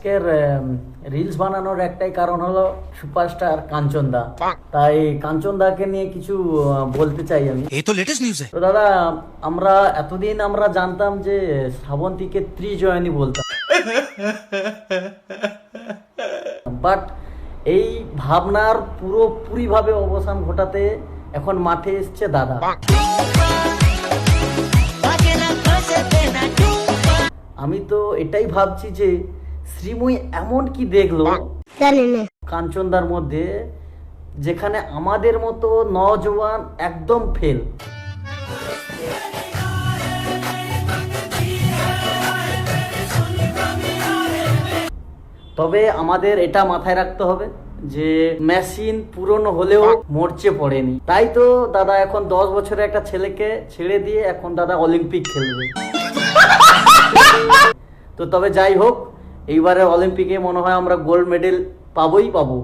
আজকের রিলস বানানোর একটাই কারণ হলো সুপারস্টার কাঞ্চনদা। তাই কাঞ্চনদাকে নিয়ে কিছু বলতে চাই আমি। এই তো লেটেস্ট নিউজ তো দাদা আমরা এতদিন আমরা জানতাম যে শ্রাবন্তীকে ত্রিজয়নী বলতাম। বাট এই ভাবনার পুরোপুরিভাবে অবসান ঘটাতে এখন মাঠে এসছে দাদা। আমি তো এটাই ভাবছি যে শ্রীময়ী এমন কি দেখল? কাঞ্চনদার মধ্যে যেখানে আমাদের মতো নজওয়ান একদম ফেল। তবে আমাদের এটা মাথায় রাখতে হবে যে মেশিন পুরনো হলেও মরচে পড়েনি। তাই তো দাদা এখন দশ বছরের একটা ছেলেকে ছেড়ে দিয়ে এখন দাদা অলিম্পিক খেলবে। তো তবে যাই হোক এইবারে অলিম্পিকে মনে হয় আমরা গোল্ড মেডেল পাবোই পাবো।